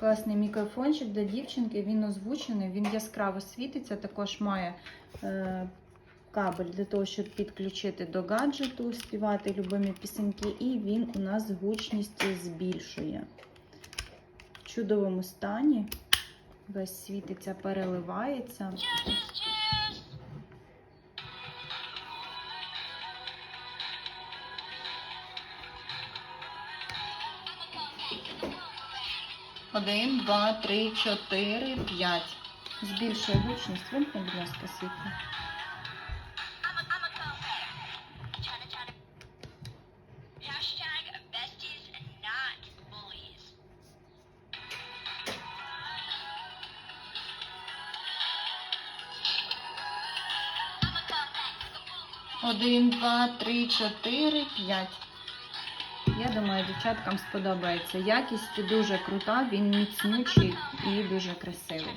Класний мікрофончик для дівчинки. Він озвучений, він яскраво світиться. Також має е, кабель для того, щоб підключити до гаджету, співати любимі пісеньки. І він у нас гучність збільшує. В чудовому стані. Весь світиться, переливається. Один, два, три, чотири, п'ять. Збільшує гучність. Вимкни, будь ласка, світло. Один, два, три, чотири, п'ять. Я думаю, дівчаткам сподобається. Якість дуже крута, він міцнючий і дуже красивий.